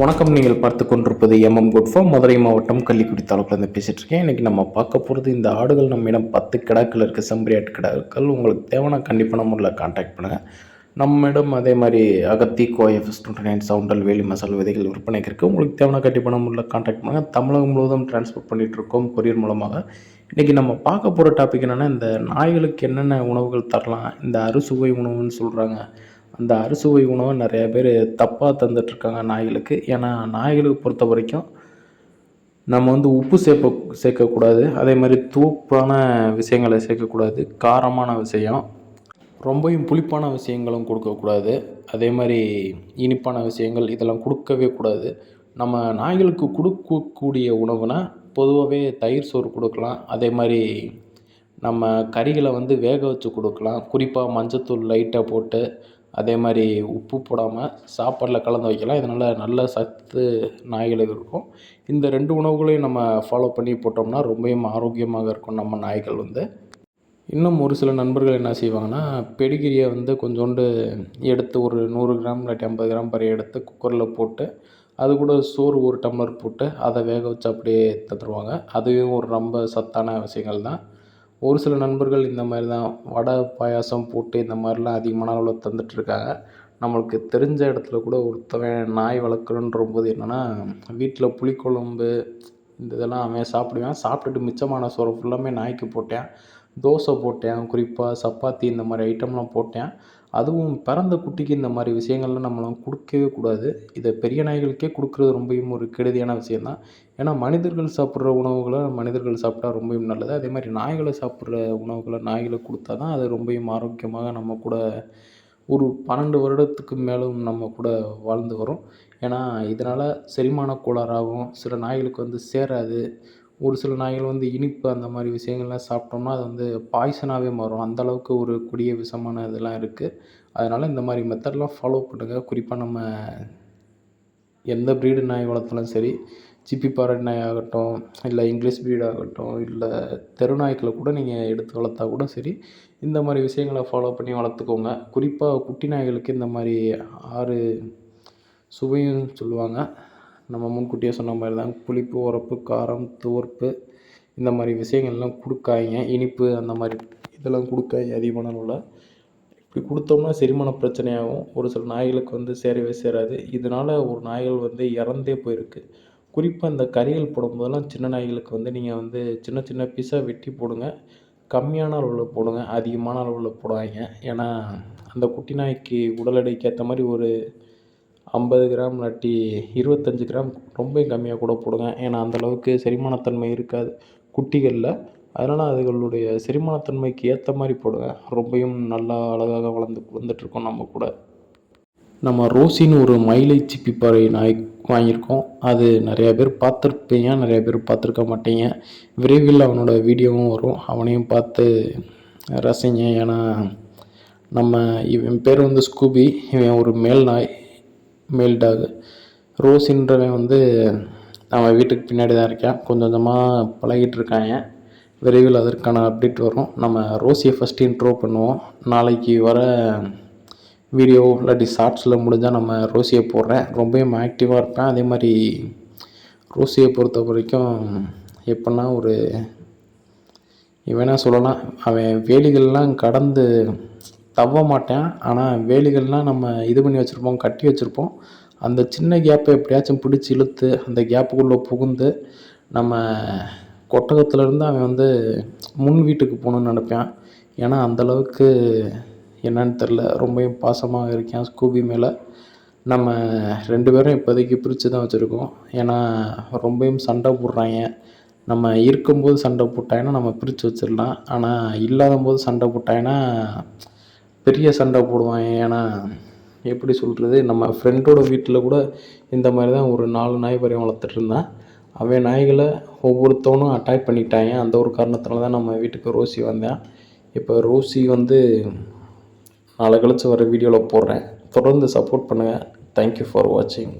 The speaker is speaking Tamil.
வணக்கம். நீங்கள் பார்த்து கொண்டிருப்பது எம்எம் குட்ஃபார்ம் மதுரை மாவட்டம் கள்ளிக்குடி தாலுக்கிலேருந்து பேசிகிட்டு இருக்கேன். இன்றைக்கி நம்ம பார்க்க போகிறது இந்த ஆடுகள் நம்மிடம் பத்து கிடாக்கள் இருக்குது செம்பரியாட்டு கிடாக்கள். உங்களுக்கு தேவைன்னா கண்டிப்பான முறையில் காண்டாக்ட் பண்ணுங்கள் நம்மிடம் அதே மாதிரி அகத்தி கோஎஃப்எஸ் டுவெண்ட்டி நைன் சவுண்டல் வேலி மசால் விதைகள் விற்பனைக்கு இருக்குது உங்களுக்கு தேவையான கண்டிப்பான முறையில் காண்டாக்ட் பண்ணுங்கள் தமிழகம் முழுவதும் டிரான்ஸ்போர்ட் பண்ணிகிட்டு இருக்கோம் கொரியர் மூலமாக. இன்றைக்கி நம்ம பார்க்க போகிற டாபிக் என்னென்னா இந்த நாய்களுக்கு என்னென்ன உணவுகள் தரலாம் இந்த அறுசுவை உணவுன்னு சொல்கிறாங்க அந்த அறுசுவை உணவை நிறைய பேர் தப்பாக தந்துட்டுருக்காங்க நாய்களுக்கு. ஏன்னா நாய்களுக்கு பொறுத்த வரைக்கும் நம்ம வந்து உப்பு சேர்ப்ப சேர்க்கக்கூடாது. அதே மாதிரி தூப்பான விஷயங்களை சேர்க்கக்கூடாது. காரமான விஷயம் ரொம்பையும் புளிப்பான விஷயங்களும் கொடுக்கக்கூடாது. அதே மாதிரி இனிப்பான விஷயங்கள் இதெல்லாம் கொடுக்கவே கூடாது. நம்ம நாய்களுக்கு கொடுக்கக்கூடிய உணவுனா பொதுவாகவே தயிர் சோறு கொடுக்கலாம். அதே மாதிரி நம்ம கறிகளை வந்து வேக வச்சு கொடுக்கலாம். குறிப்பாக மஞ்சத்தூள் லைட்டாக போட்டு அதே மாதிரி உப்பு போடாமல் சாப்பாட்டில் கலந்து வைக்கலாம். இதனால் நல்ல சத்து நாய்களுக்கு இருக்கும். இந்த ரெண்டு உணவுகளையும் நம்ம ஃபாலோ பண்ணி போட்டோம்னா ரொம்பவும் ஆரோக்கியமாக இருக்கும் நம்ம நாய்கள் வந்து. இன்னும் ஒரு சில நண்பர்கள் என்ன செய்வாங்கன்னா பெடிகிரியை வந்து கொஞ்சோண்டு எடுத்து ஒரு நூறு கிராம் இல்லாட்டி ஐம்பது கிராம் பறைய எடுத்து குக்கரில் போட்டு அது கூட சோறு ஒரு டம்ளர் போட்டு அதை வேக வச்சு அப்படியே தந்துடுவாங்க அதுவும் ஒரு ரொம்ப சத்தான விஷயங்கள் தான். ஒரு சில நண்பர்கள் இந்த மாதிரி தான் வடை பாயாசம் போட்டு இந்த மாதிரிலாம் அதிகமான அளவில் தந்துட்டுருக்காங்க. நம்மளுக்கு தெரிஞ்ச இடத்துல கூட ஒருத்தவன் நாய் வளர்க்குறன்ற போது என்னென்னா வீட்டில் புளிக்குழம்பு இந்த இதெல்லாம் அவன் சாப்பிடுவான். சாப்பிட்டுட்டு மிச்சமான சோறு ஃபுல்லாமே நாய்க்கு போட்டேன். தோசை போட்டேன் குறிப்பாக சப்பாத்தி இந்த மாதிரி ஐட்டம்லாம் போட்டேன். அதுவும் பிறந்த குட்டிக்கு இந்த மாதிரி விஷயங்கள்லாம் நம்மளாம் கொடுக்கவே கூடாது. இதை பெரிய நாய்களுக்கே கொடுக்குறது ரொம்பவும் ஒரு கெடுதியான விஷயந்தான் ஏன்னா மனிதர்கள் சாப்பிட்ற உணவுகளை மனிதர்கள் சாப்பிட்டா ரொம்பவும் நல்லது. அதே மாதிரி நாய்களை சாப்பிட்ற உணவுகளை நாய்களுக்கு கொடுத்தா தான் அது ரொம்பவும் ஆரோக்கியமாக நம்ம கூட ஒரு பன்னெண்டு வருடத்துக்கு மேலும் நம்ம கூட வாழ்ந்து வரும். ஏன்னா இதனால் செரிமான கோளாறாகும் சில நாய்களுக்கு வந்து சேராது. ஒரு சில நாய்கள் வந்து இனிப்பு அந்த மாதிரி விஷயங்கள்லாம் சாப்பிட்டோம்னா அது வந்து பாய்சனாகவே மாறும். அந்தளவுக்கு ஒரு கொடிய விஷமான இதெல்லாம் இருக்குது அதனால் இந்த மாதிரி மெத்தட்லாம் ஃபாலோ பண்ணுங்கள் குறிப்பாக நம்ம எந்த ப்ரீடு நாய் வளர்த்தாலும் சரி சிப்பி பாரட் நாய் ஆகட்டும் இல்லை இங்கிலீஷ் ப்ரீட் ஆகட்டும் இல்லை தெரு நாய்க்களை கூட நீங்கள் எடுத்து வளர்த்தா கூட சரி இந்த மாதிரி விஷயங்களை ஃபாலோ பண்ணி வளர்த்துக்கோங்க. குறிப்பாக குட்டி நாய்களுக்கு இந்த மாதிரி ஆறு சுவையும் சொல்லுவாங்க. நம்ம முன்கூட்டியே சொன்ன மாதிரி தான் புளிப்பு உரப்பு காரம் துவர்ப்பு இந்த மாதிரி விஷயங்கள்லாம் கொடுக்காதீங்க. இனிப்பு அந்த மாதிரி இதெல்லாம் கொடுக்காதீங்க அதிகமான அளவில். இப்படி கொடுத்தோம்னா செரிமான பிரச்சனையாகும். ஒரு சில நாய்களுக்கு வந்து சேரவே சேராது. இதனால் ஒரு நாய்கள் வந்து இறந்தே போயிருக்கு. குறிப்பாக இந்த கறிகள் போடும்போதெல்லாம் சின்ன நாய்களுக்கு வந்து நீங்கள் வந்து சின்ன சின்ன பீஸாக வெட்டி போடுங்க. கம்மியான அளவில் போடுங்க. அதிகமான அளவில் போடாதீங்க. ஏன்னா அந்த குட்டி நாய்க்கு உடல் எடைக்கு ஏற்ற மாதிரி ஒரு ஐம்பது கிராம் இல்லாட்டி இருபத்தஞ்சி கிராம் ரொம்ப கம்மியாக கூட போடுங்க. ஏன்னா அந்தளவுக்கு செரிமானத்தன்மை இருக்காது குட்டிகளில். அதனால் அதுகளுடைய செரிமானத்தன்மைக்கு ஏற்ற மாதிரி போடுங்க. ரொம்பையும் நல்லா அழகாக வளர்ந்து வந்துட்டுருக்கோம் நம்ம கூட. நம்ம ரோசின்னு ஒரு மயிலை சிப்பிப்பாறை நாய் வாங்கியிருக்கோம். அது நிறையா பேர் பார்த்துருப்பீங்க. நிறையா பேர் பார்த்துருக்க மாட்டீங்க. விரைவில் அவனோட வீடியோவும் வரும். அவனையும் பார்த்து ரசிங்க. ஏன்னா நம்ம இவன் பேர் வந்து ஸ்கூபி. இவன் ஒரு மேல் நாய். மேல் டாகு ரோஸின்றவன் வந்து அவன் வீட்டுக்கு பின்னாடி தான் இருக்கான். கொஞ்சம் கொஞ்சமாக பழகிட்டு இருக்காங்க. விரைவில் அதற்கான அப்டேட் வரும். நம்ம ரோஸியை ஃபஸ்ட்டு இன்ட்ரோ பண்ணுவோம். நாளைக்கு வர வீடியோ இல்லாட்டி ஷார்ட்ஸில் முடிஞ்சால் நம்ம ரோஸியை போடுறேன். ரொம்பவும் ஆக்டிவாக இருப்பேன். அதே மாதிரி ரோஸியை பொறுத்த வரைக்கும் எப்படின்னா ஒரு வேணால் சொல்லலாம் அவன் வேலிகள்லாம் கடந்து தவ மாட்டேன். ஆனால் வேலிகள்லாம் நம்ம இது பண்ணி வச்சுருப்போம் கட்டி வச்சுருப்போம். அந்த சின்ன கேப்பை எப்படியாச்சும் பிடிச்சி இழுத்து அந்த கேப்புக்குள்ளே புகுந்து நம்ம கொட்டகத்துலேருந்து அவன் வந்து முன் வீட்டுக்கு போகணுன்னு நினப்பேன். ஏன்னா அந்தளவுக்கு என்னன்னு தெரில ரொம்பவும் பாசமாக இருக்கேன் ஸ்கூபி மேலே. நம்ம ரெண்டு பேரும் இப்போதைக்கு பிரித்து தான் வச்சுருக்கோம். ஏன்னா ரொம்பவும் சண்டை போடுறாங்க. நம்ம இருக்கும்போது சண்டை போட்டாங்கன்னா நம்ம பிரித்து வச்சிடலாம். ஆனால் இல்லாத போது சண்டை போட்டாங்கன்னா பெரிய சண்டை போடுவான். ஏன்னா எப்படி சொல்கிறது நம்ம ஃப்ரெண்டோட வீட்டில் கூட இந்த மாதிரி தான் ஒரு நாலு நாய் வரையும் வளர்த்துட்டு அவன் நாய்களை ஒவ்வொருத்தவனும் அட்டாக் பண்ணிட்டாங்க அந்த ஒரு காரணத்தினால தான் நம்ம வீட்டுக்கு ரோசி வந்தேன். இப்போ ரோசி வந்து நாளை கழிச்சு வர வீடியோவில் போடுறேன். தொடர்ந்து சப்போர்ட் பண்ணுங்கள் தேங்க்யூ ஃபார் வாட்சிங்